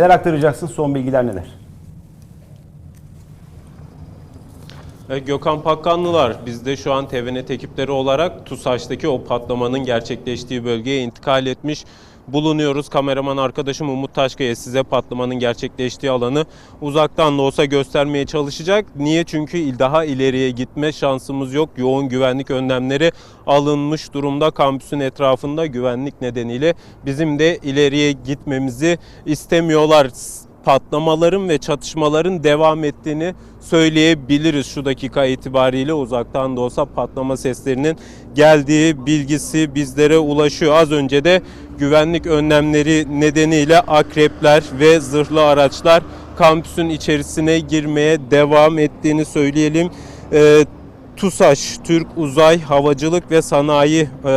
Neler aktaracaksın? Son bilgiler neler? E, Gökhan Pakkanlılar biz de şu an TVNet ekipleri olarak TUSAŞ'taki o patlamanın gerçekleştiği bölgeye intikal etmiş bulunuyoruz. Kameraman arkadaşım Umut Taşkaya size patlamanın gerçekleştiği alanı uzaktan da olsa göstermeye çalışacak. Niye? Çünkü daha ileriye gitme şansımız yok. Yoğun güvenlik önlemleri alınmış durumda kampüsün etrafında güvenlik nedeniyle bizim de ileriye gitmemizi istemiyorlar patlamaların ve çatışmaların devam ettiğini söyleyebiliriz şu dakika itibariyle uzaktan da olsa patlama seslerinin geldiği bilgisi bizlere ulaşıyor. Az önce de güvenlik önlemleri nedeniyle akrepler ve zırhlı araçlar kampüsün içerisine girmeye devam ettiğini söyleyelim. Ee, TUSAŞ, Türk Uzay Havacılık ve Sanayi e,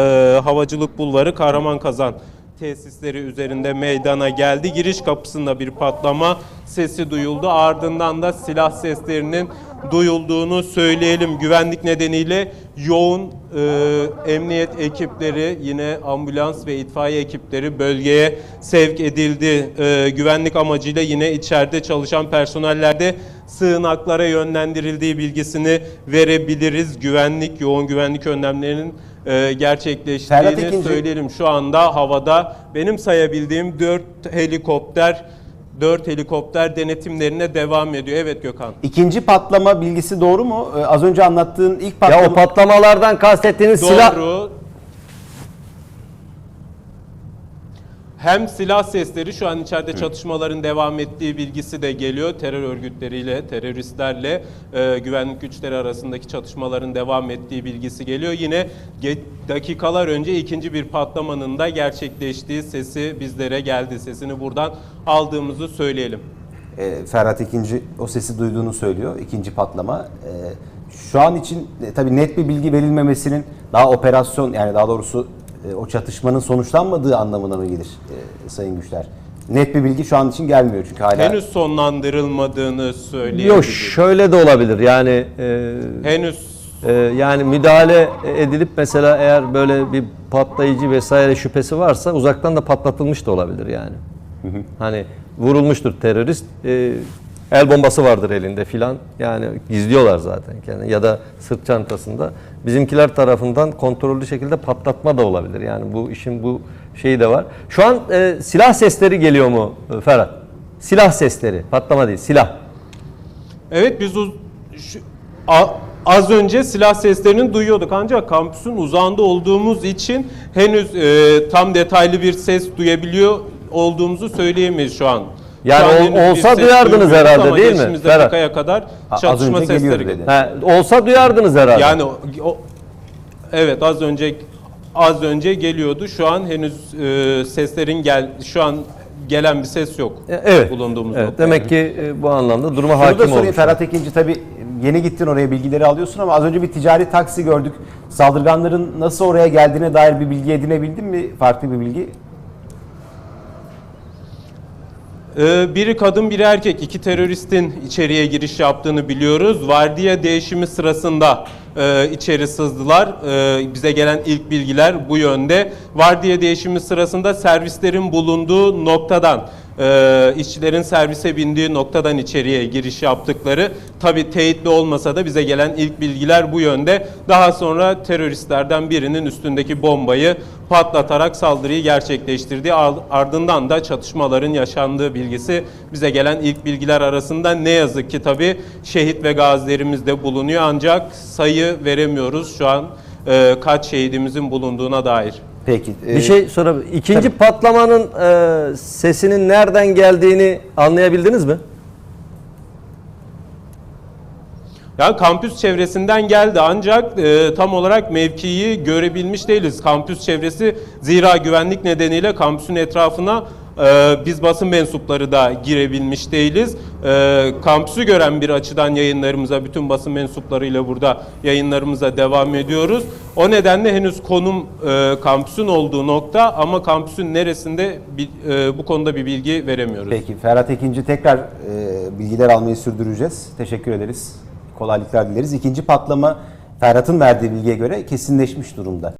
Havacılık Bulvarı Kahraman Kazan tesisleri üzerinde meydana geldi. Giriş kapısında bir patlama sesi duyuldu. Ardından da silah seslerinin duyulduğunu söyleyelim. Güvenlik nedeniyle yoğun e, emniyet ekipleri yine ambulans ve itfaiye ekipleri bölgeye sevk edildi. E, güvenlik amacıyla yine içeride çalışan personeller de sığınaklara yönlendirildiği bilgisini verebiliriz. Güvenlik, yoğun güvenlik önlemlerinin e, Ferhat gerçekleştiğini söyleyelim. Şu anda havada benim sayabildiğim 4 helikopter 4 helikopter denetimlerine devam ediyor. Evet Gökhan. İkinci patlama bilgisi doğru mu? Ee, az önce anlattığın ilk patlama... Ya o patlamalardan kastettiğiniz silah Doğru. Hem silah sesleri şu an içeride çatışmaların devam ettiği bilgisi de geliyor. Terör örgütleriyle, teröristlerle e, güvenlik güçleri arasındaki çatışmaların devam ettiği bilgisi geliyor. Yine ge- dakikalar önce ikinci bir patlamanın da gerçekleştiği sesi bizlere geldi. Sesini buradan aldığımızı söyleyelim. e, Ferhat ikinci o sesi duyduğunu söylüyor. İkinci patlama. E, şu an için e, tabii net bir bilgi verilmemesinin daha operasyon yani daha doğrusu e, o çatışmanın sonuçlanmadığı anlamına mı gelir e, sayın güçler? Net bir bilgi şu an için gelmiyor çünkü hala Henüz sonlandırılmadığını söyleyebiliriz. yok şöyle de olabilir yani e, Henüz e, yani müdahale edilip mesela eğer böyle bir patlayıcı vesaire şüphesi varsa uzaktan da patlatılmış da olabilir yani. Hani vurulmuştur terörist e, el bombası vardır elinde filan yani gizliyorlar zaten kendini ya da sırt çantasında bizimkiler tarafından kontrollü şekilde patlatma da olabilir yani bu işin bu şeyi de var. Şu an e, silah sesleri geliyor mu e, Ferhat? Silah sesleri patlama değil silah. Evet biz uz- şu- a- az önce silah seslerini duyuyorduk ancak kampüsün uzağında olduğumuz için henüz e, tam detaylı bir ses duyabiliyor olduğumuzu söyleyemeyiz şu an. Yani ol- olsa duyardınız herhalde değil mi, Ferhat? dakikaya kadar az çatışma önce geliyor sesleri dedi. Ha, olsa duyardınız herhalde. Yani o, o- evet az önce az önce geliyordu. Şu an henüz e, seslerin gel şu an gelen bir ses yok. E, evet. Bulunduğumuz evet. noktada. Demek ki e, bu anlamda duruma Şunu da hakim sorayım olmuş. Ferhat ikinci tabii yeni gittin oraya bilgileri alıyorsun ama az önce bir ticari taksi gördük. Saldırganların nasıl oraya geldiğine dair bir bilgi edinebildin mi? Farklı bir bilgi. Ee, Biri kadın biri erkek iki teröristin içeriye giriş yaptığını biliyoruz. Vardiya değişimi sırasında e, içeri sızdılar. E, bize gelen ilk bilgiler bu yönde. Vardiya değişimi sırasında servislerin bulunduğu noktadan e, işçilerin servise bindiği noktadan içeriye giriş yaptıkları tabi teyitli olmasa da bize gelen ilk bilgiler bu yönde. Daha sonra teröristlerden birinin üstündeki bombayı patlatarak saldırıyı gerçekleştirdi. Ar- Ardından da çatışmaların yaşandığı bilgisi bize gelen ilk bilgiler arasında ne yazık ki tabi şehit ve gazilerimiz de bulunuyor ancak sayı veremiyoruz şu an e, kaç şehidimizin bulunduğuna dair. Peki. e, Bir şey sorabilir. İkinci patlamanın e, sesinin nereden geldiğini anlayabildiniz mi? Yani kampüs çevresinden geldi ancak e, tam olarak mevkiyi görebilmiş değiliz. Kampüs çevresi zira güvenlik nedeniyle kampüsün etrafına e, biz basın mensupları da girebilmiş değiliz. E, kampüsü gören bir açıdan yayınlarımıza, bütün basın mensuplarıyla burada yayınlarımıza devam ediyoruz. O nedenle henüz konum e, kampüsün olduğu nokta ama kampüsün neresinde e, bu konuda bir bilgi veremiyoruz. Peki Ferhat ikinci tekrar e, bilgiler almayı sürdüreceğiz. Teşekkür ederiz. Kolaylıklar dileriz. İkinci patlama Ferhat'ın verdiği bilgiye göre kesinleşmiş durumda.